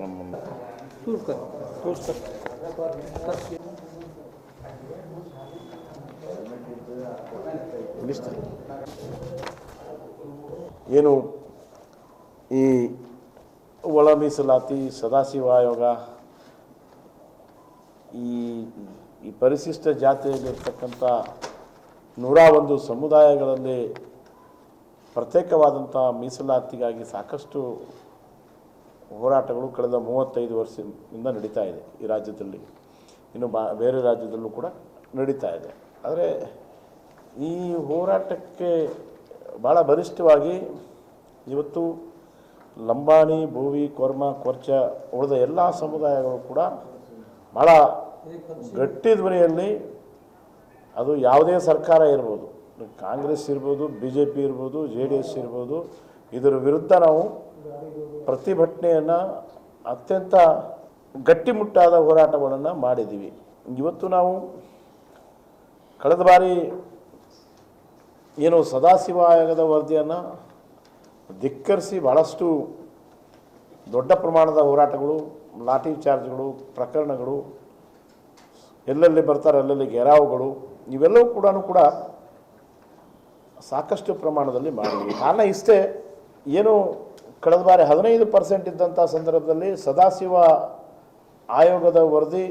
ನಮ್ಮನ್ನು ಏನು ಈ ಒಳ ಮೀಸಲಾತಿ ಸದಾಶಿವ ಆಯೋಗ ಈ ಈ ಪರಿಶಿಷ್ಟ ಜಾತಿಯಲ್ಲಿರ್ತಕ್ಕಂಥ ನೂರ ಒಂದು ಸಮುದಾಯಗಳಲ್ಲಿ ಪ್ರತ್ಯೇಕವಾದಂಥ ಮೀಸಲಾತಿಗಾಗಿ ಸಾಕಷ್ಟು ಹೋರಾಟಗಳು ಕಳೆದ ಮೂವತ್ತೈದು ವರ್ಷದಿಂದ ನಡೀತಾ ಇದೆ ಈ ರಾಜ್ಯದಲ್ಲಿ. ಇನ್ನು ಬಾ, ಬೇರೆ ರಾಜ್ಯದಲ್ಲೂ ಕೂಡ ನಡೀತಾ ಇದೆ. ಆದರೆ ಈ ಹೋರಾಟಕ್ಕೆ ಭಾಳ ಬಲಿಷ್ಠವಾಗಿ ಇವತ್ತು ಲಂಬಾಣಿ, ಭೂವಿ, ಕೊರ್ಮ, ಕೊರ್ಚ ಉಳಿದ ಎಲ್ಲ ಸಮುದಾಯಗಳು ಕೂಡ ಭಾಳ ಗಟ್ಟಿ ಧ್ವನಿಯಲ್ಲಿ ಅದು ಯಾವುದೇ ಸರ್ಕಾರ ಇರ್ಬೋದು. ಕಾಂಗ್ರೆಸ್ ಇರ್ಬೋದು ಬಿ ಜೆ ಪಿ ಇರ್ಬೋದು, ಜೆ ಡಿ ಎಸ್ ಇರ್ಬೋದು ಇದರ ವಿರುದ್ಧ ನಾವು ಪ್ರತಿಭಟನೆಯನ್ನು ಅತ್ಯಂತ ಗಟ್ಟಿಮುಟ್ಟಾದ ಹೋರಾಟಗಳನ್ನು ಮಾಡಿದ್ದೀವಿ ಇವತ್ತು ನಾವು ಕಳೆದ ಬಾರಿ ಏನು ಸದಾಶಿವ ಆಯೋಗದ ವರದಿಯನ್ನು ಧಿಕ್ಕರಿಸಿ ಭಾಳಷ್ಟು ದೊಡ್ಡ ಪ್ರಮಾಣದ ಹೋರಾಟಗಳು, ಲಾಠಿ ಚಾರ್ಜ್ಗಳು, ಪ್ರಕರಣಗಳು, ಎಲ್ಲೆಲ್ಲಿ ಬರ್ತಾರೆ ಅಲ್ಲೆಲ್ಲಿ ಗೆರಾವುಗಳು, ಇವೆಲ್ಲವೂ ಕೂಡ ಕೂಡ ಸಾಕಷ್ಟು ಪ್ರಮಾಣದಲ್ಲಿ ಮಾಡಿದ್ವಿ. ಕಾರಣ ಇಷ್ಟೇ ಏನು ಕಳೆದ ಬಾರಿ ಹದಿನೈದು ಪರ್ಸೆಂಟ್ ಇದ್ದಂಥ ಸಂದರ್ಭದಲ್ಲಿ ಸದಾಶಿವ ಆಯೋಗದ ವರದಿ,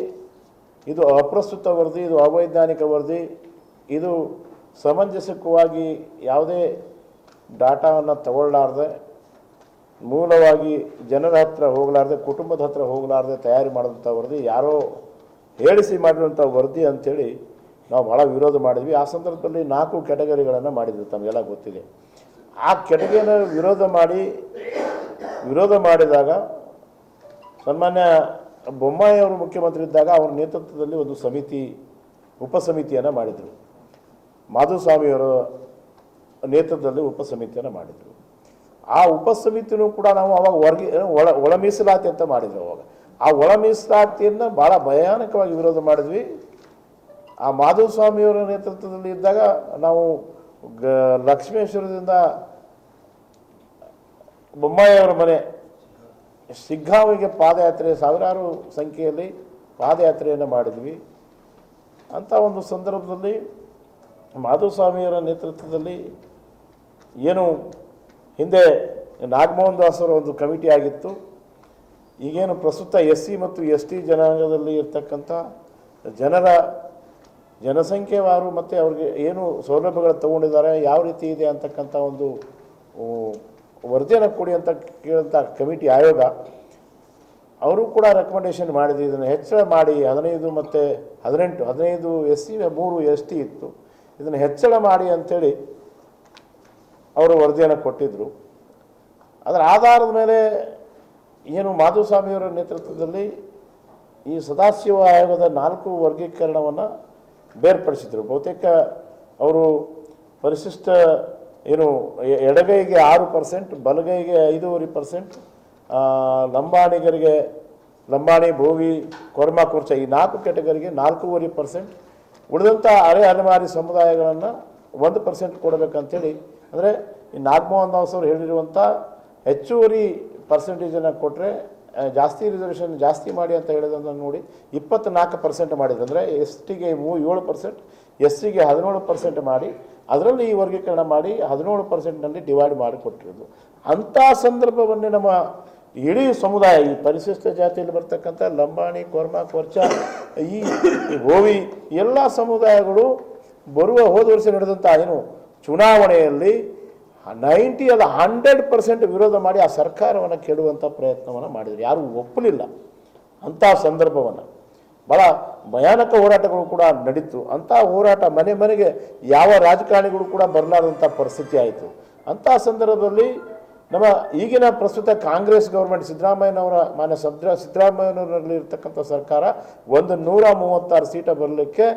ಇದು ಅಪ್ರಸ್ತುತ ವರದಿ, ಇದು ಅವೈಜ್ಞಾನಿಕ ವರದಿ, ಇದು ಸಮಂಜಸಕವಾಗಿ ಯಾವುದೇ ಡಾಟಾವನ್ನು ತಗೊಳ್ಳಾರ್ದೆ, ಮೂಲವಾಗಿ ಜನರ ಹತ್ರ ಹೋಗಲಾರ್ದೆ, ಕುಟುಂಬದ ಹತ್ರ ಹೋಗಲಾರ್ದೆ ತಯಾರಿ ಮಾಡಿದಂಥ ವರದಿ, ಯಾರೋ ಹೇಳಿಸಿ ಮಾಡಿರುವಂಥ ವರದಿ ಅಂಥೇಳಿ ನಾವು ಭಾಳ ವಿರೋಧ ಮಾಡಿದ್ವಿ. ಆ ಸಂದರ್ಭದಲ್ಲಿ ನಾಲ್ಕು ಕ್ಯಾಟಗರಿಗಳನ್ನು ಮಾಡಿದ್ವಿ ತಮಗೆಲ್ಲ ಗೊತ್ತಿದೆ. ಆ ಕೆಟಗೇನ ವಿರೋಧ ಮಾಡಿ, ವಿರೋಧ ಮಾಡಿದಾಗ ಸನ್ಮಾನ್ಯ ಬೊಮ್ಮಾಯಿ ಅವರು ಮುಖ್ಯಮಂತ್ರಿ ಇದ್ದಾಗ ಅವರ ನೇತೃತ್ವದಲ್ಲಿ ಒಂದು ಸಮಿತಿ, ಉಪಸಮಿತಿಯನ್ನು ಮಾಡಿದರು. ಮಾಧುಸ್ವಾಮಿಯವರ ನೇತೃತ್ವದಲ್ಲಿ ಉಪಸಮಿತಿಯನ್ನು ಮಾಡಿದರು. ಆ ಉಪಸಮಿತಿನೂ ಕೂಡ ನಾವು ಅವಾಗ ಹೊರಗೆ ಒಳ ಒಳ ಮೀಸಲಾತಿ ಅಂತ ಮಾಡಿದ್ವಿ ಅವಾಗ. ಆ ಒಳ ಮೀಸಲಾತಿಯನ್ನು ಭಾಳ ಭಯಾನಕವಾಗಿ ವಿರೋಧ ಮಾಡಿದ್ವಿ. ಆ ಮಾಧುಸ್ವಾಮಿಯವರ ನೇತೃತ್ವದಲ್ಲಿ ಇದ್ದಾಗ ನಾವು ಗ, ಲಕ್ಷ್ಮೇಶ್ವರದಿಂದ ಬೊಮ್ಮಾಯಿಯವರ ಮನೆ. ಸಿಗ್ಗಾವಿಗೆ ಪಾದಯಾತ್ರೆ ಸಾವಿರಾರು ಸಂಖ್ಯೆಯಲ್ಲಿ ಪಾದಯಾತ್ರೆಯನ್ನು ಮಾಡಿದ್ವಿ. ಅಂಥ ಒಂದು ಸಂದರ್ಭದಲ್ಲಿ ಮಾಧುಸ್ವಾಮಿಯವರ ನೇತೃತ್ವದಲ್ಲಿ ಏನು ಹಿಂದೆ ನಾಗಮೋಹನ್ ದಾಸರ ಒಂದು ಕಮಿಟಿ ಆಗಿತ್ತು. ಈಗೇನು ಪ್ರಸ್ತುತ ಎಸ್ ಸಿ ಮತ್ತು ಎಸ್ ಟಿ ಜನಾಂಗದಲ್ಲಿ ಇರ್ತಕ್ಕಂಥ ಜನರ ಜನಸಂಖ್ಯೆವಾರು ಮತ್ತು ಅವ್ರಿಗೆ ಏನು ಸೌಲಭ್ಯಗಳು ತಗೊಂಡಿದ್ದಾರೆ, ಯಾವ ರೀತಿ ಇದೆ ಅಂತಕ್ಕಂಥ ಒಂದು ವರದಿಯನ್ನು ಕೊಡಿ ಅಂತ ಕೇಳಂಥ ಕಮಿಟಿ ಆಯೋಗ, ಅವರು ಕೂಡ ರೆಕಮೆಂಡೇಷನ್ ಮಾಡಿದೆ ಇದನ್ನು ಹೆಚ್ಚಳ ಮಾಡಿ ಹದಿನೈದು ಮತ್ತು ಹದಿನೆಂಟು, ಹದಿನೈದು ಎಸ್ ಸಿ, ಮೂರು ಎಸ್ ಟಿ ಇತ್ತು. ಇದನ್ನು ಹೆಚ್ಚಳ ಮಾಡಿ ಅಂಥೇಳಿ ಅವರು ವರದಿಯನ್ನು ಕೊಟ್ಟಿದ್ದರು ಅದರ ಆಧಾರದ ಮೇಲೆ ಏನು ಮಾಧುಸ್ವಾಮಿಯವರ ನೇತೃತ್ವದಲ್ಲಿ ಈ ಸದಾಶಿವ ಆಯೋಗದ ನಾಲ್ಕು ವರ್ಗೀಕರಣವನ್ನು ಬೇರ್ಪಡಿಸಿದರು. ಬಹುತೇಕ ಅವರು ಪರಿಶಿಷ್ಟ ಏನು ಎಡಗೈಗೆ ಆರು ಪರ್ಸೆಂಟ್, ಬಲಗೈಗೆ ಐದೂವರೆ ಪರ್ಸೆಂಟ್ ಲಂಬಾಣಿಗರಿಗೆ, ಲಂಬಾಣಿ ಭೋವಿ ಕೊರ್ಮ, ಕುರ್ಚ ಈ ನಾಲ್ಕು ಕೆಟಗರಿಗೆ ನಾಲ್ಕೂವರೆ ಪರ್ಸೆಂಟ್. ಉಳಿದಂಥ ಅರೆ ಅಲೆಮಾರಿ ಸಮುದಾಯಗಳನ್ನು ಒಂದು ಪರ್ಸೆಂಟ್ ಕೊಡಬೇಕಂಥೇಳಿ ಅಂದರೆ ಈ ನಾಗಮೋಹನ್ ದಾಸ್ ಅವರು ಹೇಳಿರುವಂಥ ಹೆಚ್ಚುವರಿ ಪರ್ಸೆಂಟೇಜನ್ನು ಕೊಟ್ಟರೆ ಜಾಸ್ತಿ ರಿಸರ್ವೇಷನ್ ಜಾಸ್ತಿ ಮಾಡಿ ಅಂತ ಹೇಳಿದ್ರೆ ನೋಡಿ ಇಪ್ಪತ್ತ್ನಾಲ್ಕು ಪರ್ಸೆಂಟ್ ಮಾಡಿದ್ರು. ಅಂದರೆ ಎಸ್ ಟಿಗೆ ಮೂ ಏಳು ಪರ್ಸೆಂಟ್ ಎಸ್ ಸಿಗೆ ಹದಿನೇಳು ಪರ್ಸೆಂಟ್ ಮಾಡಿ, ಅದರಲ್ಲಿ ಈ ವರ್ಗೀಕರಣ ಮಾಡಿ ಹದಿನೇಳು ಪರ್ಸೆಂಟ್ನಲ್ಲಿ ಡಿವೈಡ್ ಮಾಡಿ ಕೊಟ್ಟಿರೋದು ಅಂಥ ಸಂದರ್ಭವನ್ನೇ ನಮ್ಮ ಇಡೀ ಸಮುದಾಯ, ಈ ಪರಿಶಿಷ್ಟ ಜಾತಿಯಲ್ಲಿ ಬರ್ತಕ್ಕಂಥ ಲಂಬಾಣಿ, ಕೊರ್ಮ, ಕೊರ್ಚ, ಈ ಹೋವಿ ಎಲ್ಲ ಸಮುದಾಯಗಳು ಬರುವ ಹೋದ ವರ್ಷ ನಡೆದಂಥ ಏನು ಚುನಾವಣೆಯಲ್ಲಿ ನೈಂಟಿ ಅದು ಹಂಡ್ರೆಡ್ ಪರ್ಸೆಂಟ್ ವಿರೋಧ ಮಾಡಿ ಆ ಸರ್ಕಾರವನ್ನು ಕೆಡುವಂಥ ಪ್ರಯತ್ನವನ್ನು ಮಾಡಿದರು. ಯಾರೂ ಒಪ್ಪಲಿಲ್ಲ ಅಂಥ ಸಂದರ್ಭವನ್ನು. ಭಾಳ ಭಯಾನಕ ಹೋರಾಟಗಳು ಕೂಡ ನಡೀತು. ಅಂಥ ಹೋರಾಟ ಮನೆ ಮನೆಗೆ ಯಾವ ರಾಜಕಾರಣಿಗಳು ಕೂಡ ಬರಲಾರದಂಥ ಪರಿಸ್ಥಿತಿ ಆಯಿತು. ಅಂಥ ಸಂದರ್ಭದಲ್ಲಿ ನಮ್ಮ ಈಗಿನ ಪ್ರಸ್ತುತ ಕಾಂಗ್ರೆಸ್ ಗೌರ್ಮೆಂಟ್ ಸಿದ್ದರಾಮಯ್ಯನವರ ಮಾನ್ಯ ಸದ್ರ ಸಿದ್ದರಾಮಯ್ಯನವರಲ್ಲಿರ್ತಕ್ಕಂಥ ಸರ್ಕಾರ ಒಂದು ನೂರ ಮೂವತ್ತಾರು ಸೀಟ ಬರಲಿಕ್ಕೆ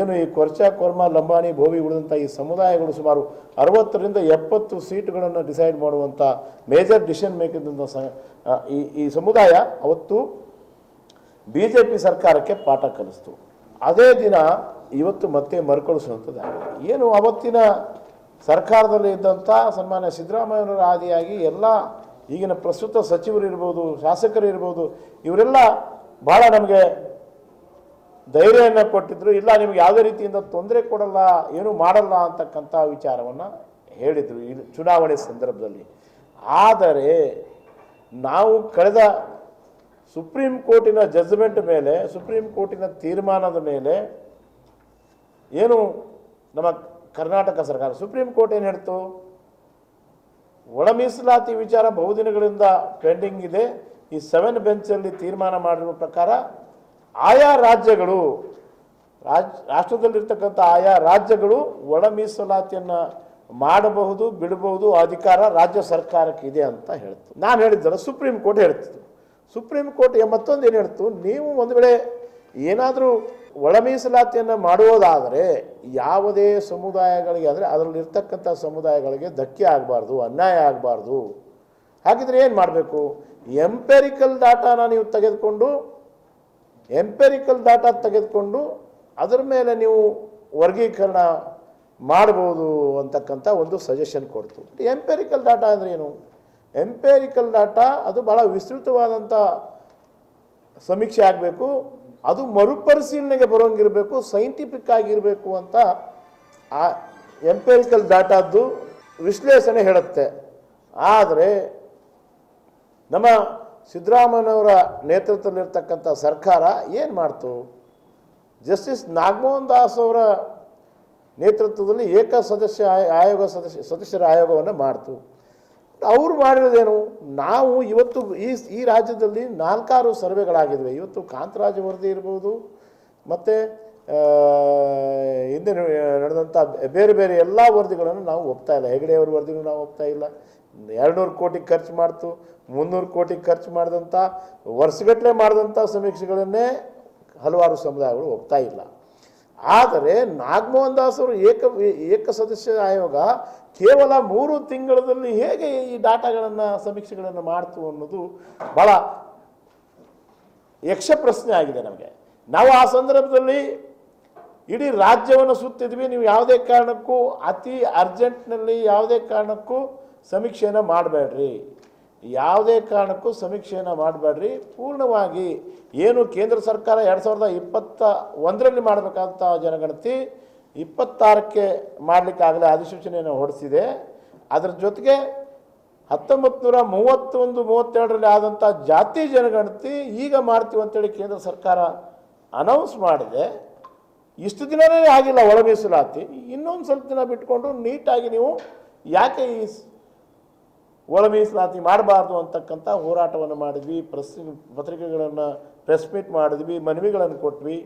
ಏನು ಈ ಕೊರ್ಚ, ಕೊರ್ಮ, ಲಂಬಾಣಿ, ಭೋವಿ ಉಳಿದಂಥ ಈ ಸಮುದಾಯಗಳು ಸುಮಾರು ಅರವತ್ತರಿಂದ ಎಪ್ಪತ್ತು ಸೀಟುಗಳನ್ನು ಡಿಸೈಡ್ ಮಾಡುವಂಥ ಮೇಜರ್ ಡಿಸಿಷನ್ ಸ ಈ ಈ ಸಮುದಾಯ ಅವತ್ತು ಬಿ ಜೆ ಪಿ ಸರ್ಕಾರಕ್ಕೆ ಪಾಠ ಕಲಿಸ್ತು. ಅದೇ ದಿನ ಇವತ್ತು ಮತ್ತೆ ಮರುಕಳಿಸುವಂಥದ್ದಾಗಿದೆ. ಏನು ಅವತ್ತಿನ ಸರ್ಕಾರದಲ್ಲಿ ಇದ್ದಂಥ ಸನ್ಮಾನ್ಯ ಸಿದ್ದರಾಮಯ್ಯನವರ ಆದಿಯಾಗಿ ಎಲ್ಲ ಈಗಿನ ಪ್ರಸ್ತುತ ಸಚಿವರು ಇರ್ಬೋದು, ಶಾಸಕರು ಇರ್ಬೋದು, ಇವರೆಲ್ಲ ಭಾಳ ನಮಗೆ ಧೈರ್ಯವನ್ನು ಕೊಟ್ಟಿದ್ದರು ಇಲ್ಲ, ನಿಮ್ಗೆ ಯಾವುದೇ ರೀತಿಯಿಂದ ತೊಂದರೆ ಕೊಡಲ್ಲ, ಏನೂ ಮಾಡಲ್ಲ ಅಂತಕ್ಕಂಥ ವಿಚಾರವನ್ನು ಹೇಳಿದರು ಈ ಚುನಾವಣೆ ಸಂದರ್ಭದಲ್ಲಿ. ಆದರೆ ನಾವು ಕಳೆದ ಸುಪ್ರೀಂ ಕೋರ್ಟಿನ ಜಡ್ಜ್ಮೆಂಟ್ ಮೇಲೆ, ಸುಪ್ರೀಂ ಕೋರ್ಟಿನ ತೀರ್ಮಾನದ ಮೇಲೆ ಏನು ನಮ್ಮ ಕರ್ನಾಟಕ ಸರ್ಕಾರ, ಸುಪ್ರೀಂ ಕೋರ್ಟ್ ಏನು ಹೇಳ್ತು? ಒಳ ಮೀಸಲಾತಿ ವಿಚಾರ ಬಹುದಿನಗಳಿಂದ ಪೆಂಡಿಂಗ್ ಇದೆ. ಈ ಸೆವೆನ್ ಬೆಂಚಲ್ಲಿ ತೀರ್ಮಾನ ಮಾಡಿರುವ ಪ್ರಕಾರ ಆಯಾ ರಾಜ್ಯಗಳು, ರಾಜ್, ರಾಷ್ಟ್ರದಲ್ಲಿರ್ತಕ್ಕಂಥ ಆಯಾ ರಾಜ್ಯಗಳು ಒಳ ಮೀಸಲಾತಿಯನ್ನು ಮಾಡಬಹುದು, ಬಿಡಬಹುದು, ಅಧಿಕಾರ ರಾಜ್ಯ ಸರ್ಕಾರಕ್ಕೆ ಇದೆ ಅಂತ ಹೇಳ್ತು. ನಾನು ಹೇಳಿದ್ದಲ್ಲ, ಸುಪ್ರೀಂ ಕೋರ್ಟ್ ಹೇಳ್ತಿದ್ದು ಸುಪ್ರೀಂ ಕೋರ್ಟ್ ಮತ್ತೊಂದು ಏನು ಹೇಳ್ತು? ನೀವು ಒಂದು ವೇಳೆ ಏನಾದರೂ ಒಳ ಮೀಸಲಾತಿಯನ್ನು ಮಾಡುವುದಾದರೆ ಯಾವುದೇ ಸಮುದಾಯಗಳಿಗೆ, ಅಂದರೆ ಅದರಲ್ಲಿ ಇರ್ತಕ್ಕಂಥ ಸಮುದಾಯಗಳಿಗೆ ಧಕ್ಕೆ ಆಗಬಾರ್ದು, ಅನ್ಯಾಯ ಆಗಬಾರ್ದು. ಹಾಗಿದ್ರೆ ಏನು ಮಾಡಬೇಕು? ಎಂಪೆರಿಕಲ್ ಡಾಟಾನ ನೀವು ತೆಗೆದುಕೊಂಡು ಎಂಪೆರಿಕಲ್ ಡಾಟಾ ತೆಗೆದುಕೊಂಡು ಅದರ ಮೇಲೆ ನೀವು ವರ್ಗೀಕರಣ ಮಾಡ್ಬೋದು ಅಂತಕ್ಕಂಥ ಒಂದು ಸಜೆಷನ್ ಕೊಡ್ತು. ಎಂಪೆರಿಕಲ್ ಡಾಟಾ ಅಂದರೆ ಏನು? ಎಂಪೆರಿಕಲ್ ಡಾಟಾ ಅದು ಭಾಳ ವಿಸ್ತೃತವಾದಂಥ ಸಮೀಕ್ಷೆ ಆಗಬೇಕು. ಅದು ಮರುಪರಿಶೀಲನೆಗೆ ಬರೋಂಗಿರಬೇಕು ಸೈಂಟಿಫಿಕ್ ಆಗಿರಬೇಕು ಅಂತ ಆ ಎಂಪೆರಿಕಲ್ ಡಾಟಾದ್ದು ವಿಶ್ಲೇಷಣೆ ಹೇಳುತ್ತೆ. ಆದರೆ ನಮ್ಮ ಸಿದ್ದರಾಮಯ್ಯನವರ ನೇತೃತ್ವದಲ್ಲಿರ್ತಕ್ಕಂಥ ಸರ್ಕಾರ ಏನು ಮಾಡ್ತು? ಜಸ್ಟಿಸ್ ನಾಗಮೋಹನ್ ದಾಸ್ ಅವರ ನೇತೃತ್ವದಲ್ಲಿ ಏಕ ಸದಸ್ಯ ಆಯ- ಆಯೋಗ ಸದಸ್ಯ, ಸದಸ್ಯರ ಆಯೋಗವನ್ನು ಮಾಡ್ತು. ಅವ್ರು ಮಾಡಿರೋದೇನು? ನಾವು ಇವತ್ತು ಈ ಈ ರಾಜ್ಯದಲ್ಲಿ ನಾಲ್ಕಾರು ಸರ್ವೆಗಳಾಗಿವೆ ಇವತ್ತು ಕಾಂತರಾಜ್ ವರದಿ ಇರ್ಬೋದು, ಮತ್ತು ಹಿಂದೆ ನಡೆದಂಥ ಬೇರೆ ಬೇರೆ ಎಲ್ಲ ವರದಿಗಳನ್ನು ನಾವು ಒಪ್ತಾ ಇಲ್ಲ. ಹೆಗಡೆಯವ್ರ ವರದಿನೂ ನಾವು ಒಪ್ತಾ ಇಲ್ಲ. ಎರಡುನೂರು ಕೋಟಿ ಖರ್ಚು ಮಾಡ್ತು, ಮುನ್ನೂರು ಕೋಟಿ ಖರ್ಚು ಮಾಡಿದಂಥ ವರ್ಷಗಟ್ಟಲೆ ಮಾಡಿದಂಥ ಸಮೀಕ್ಷೆಗಳನ್ನೇ ಹಲವಾರು ಸಮುದಾಯಗಳು ಒಪ್ತಾ ಇಲ್ಲ. ಆದರೆ ನಾಗಮೋಹನ್ ದಾಸರು ಏಕ ಏಕ ಸದಸ್ಯ ಆಯೋಗ ಕೇವಲ ಮೂರು ತಿಂಗಳಲ್ಲಿ ಹೇಗೆ ಈ ಡಾಟಾಗಳನ್ನು ಸಮೀಕ್ಷೆಗಳನ್ನು ಮಾಡ್ತು ಅನ್ನೋದು ಭಾಳ ಯಕ್ಷ ಪ್ರಶ್ನೆ ಆಗಿದೆ ನಮಗೆ. ನಾವು ಆ ಸಂದರ್ಭದಲ್ಲಿ ಇಡೀ ರಾಜ್ಯವನ್ನು ಸುತ್ತಿದ್ವಿ, ನೀವು ಯಾವುದೇ ಕಾರಣಕ್ಕೂ ಅತಿ ಅರ್ಜೆಂಟ್ನಲ್ಲಿ ಯಾವುದೇ ಕಾರಣಕ್ಕೂ ಸಮೀಕ್ಷೆಯನ್ನು ಮಾಡಬೇಡ್ರಿ. ಯಾವುದೇ ಕಾರಣಕ್ಕೂ ಸಮೀಕ್ಷೆಯನ್ನು ಮಾಡಬೇಡ್ರಿ. ಪೂರ್ಣವಾಗಿ ಏನು ಕೇಂದ್ರ ಸರ್ಕಾರ ಎರಡು ಸಾವಿರದ ಇಪ್ಪತ್ತ ಒಂದರಲ್ಲಿ ಮಾಡಬೇಕಾದಂಥ ಜನಗಣತಿ ಇಪ್ಪತ್ತಾರಕ್ಕೆ ಮಾಡಲಿಕ್ಕಾಗಲೇ ಅಧಿಸೂಚನೆಯನ್ನು ಹೊರಡಿಸಿದೆ. ಅದರ ಜೊತೆಗೆ ಹತ್ತೊಂಬತ್ತು ನೂರ ಮೂವತ್ತೊಂದು, ಮೂವತ್ತೆರಡರಲ್ಲಿ ಆದಂಥ ಜಾತಿ ಜನಗಣತಿ ಈಗ ಮಾಡ್ತೀವಿ ಅಂತೇಳಿ ಕೇಂದ್ರ ಸರ್ಕಾರ ಅನೌನ್ಸ್ ಮಾಡಿದೆ. ಇಷ್ಟು ದಿನವೇ ಆಗಿಲ್ಲ ಒಳ ಮೀಸಲಾತಿ ಇನ್ನೊಂದು ಸ್ವಲ್ಪ ದಿನ ಬಿಟ್ಕೊಂಡು ನೀಟಾಗಿ ನೀವು ಯಾಕೆ ಈ ಒಳ ಮೀಸಲಾತಿ ಮಾಡಬಾರ್ದು ಅಂತಕ್ಕಂಥ ಹೋರಾಟವನ್ನು ಮಾಡಿದ್ವಿ, ಪ್ರೆಸ್ ಪತ್ರಿಕೆಗಳನ್ನು ಪ್ರೆಸ್ ಮೀಟ್ ಮಾಡಿದ್ವಿ, ಮನವಿಗಳನ್ನು ಕೊಟ್ವಿ.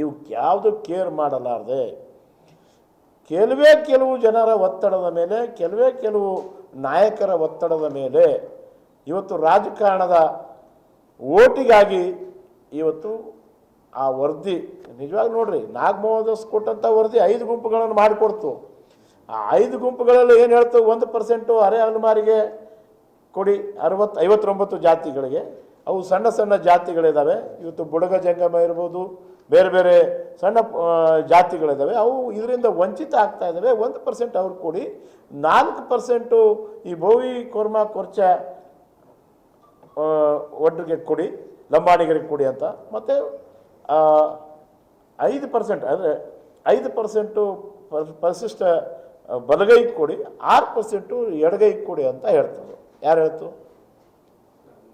ಇವು ಯಾವುದು ಕೇರ್ ಮಾಡಲಾರದೆ? ಕೆಲವೇ ಕೆಲವು ಜನರ ಒತ್ತಡದ ಮೇಲೆ, ಕೆಲವೇ ಕೆಲವು ನಾಯಕರ ಒತ್ತಡದ ಮೇಲೆ ಇವತ್ತು ರಾಜಕಾರಣದ ಓಟಿಗಾಗಿ ಇವತ್ತು ಆ ವರದಿ, ನಿಜವಾಗಿ ನೋಡ್ರಿ ನಾಗಮೋಹನ್ ದಾಸ್ ಕೊಟ್ಟಂಥ ವರದಿ ಐದು ಗುಂಪುಗಳನ್ನು ಮಾಡಿಕೊಡ್ತು. ಆ ಐದು ಗುಂಪುಗಳಲ್ಲಿ ಏನು ಹೇಳ್ತು ಒಂದು ಪರ್ಸೆಂಟು ಅರೆ ಅಲೆಮಾರಿಗೆ ಕೊಡಿ. ಅರವತ್ತು ಐವತ್ತೊಂಬತ್ತು ಜಾತಿಗಳಿಗೆ. ಅವು ಸಣ್ಣ ಸಣ್ಣ ಜಾತಿಗಳಿದ್ದಾವೆ ಇವತ್ತು ಬುಡಗ ಜಂಗಮ ಇರ್ಬೋದು, ಬೇರೆ ಬೇರೆ ಸಣ್ಣ ಜಾತಿಗಳಿದ್ದಾವೆ ಅವು ಇದರಿಂದ ವಂಚಿತ ಆಗ್ತಾ ಇದ್ದಾವೆ ಒಂದು ಪರ್ಸೆಂಟ್ ಅವ್ರಿಗೆ ಕೊಡಿ. ನಾಲ್ಕು ಪರ್ಸೆಂಟು ಈ ಬೋವಿ ಕೊರ್ಮ, ಕೊರ್ಚ ಒಡ್ರಿಗೆ ಕೊಡಿ. ಲಂಬಾಣಿಗರಿಗೆ ಕೊಡಿ ಅಂತ. ಮತ್ತು ಐದು ಪರ್ಸೆಂಟ್ ಅಂದರೆ ಐದು ಪರ್ಸೆಂಟು ಪರಿಶಿಷ್ಟ ಬಲಗೈಗೆ ಕೊಡಿ, ಆರು ಪರ್ಸೆಂಟು ಎಡಗೈಗೆ ಕೊಡಿ ಅಂತ ಹೇಳ್ತಾರೆ. ಯಾರು ಹೇಳ್ತು?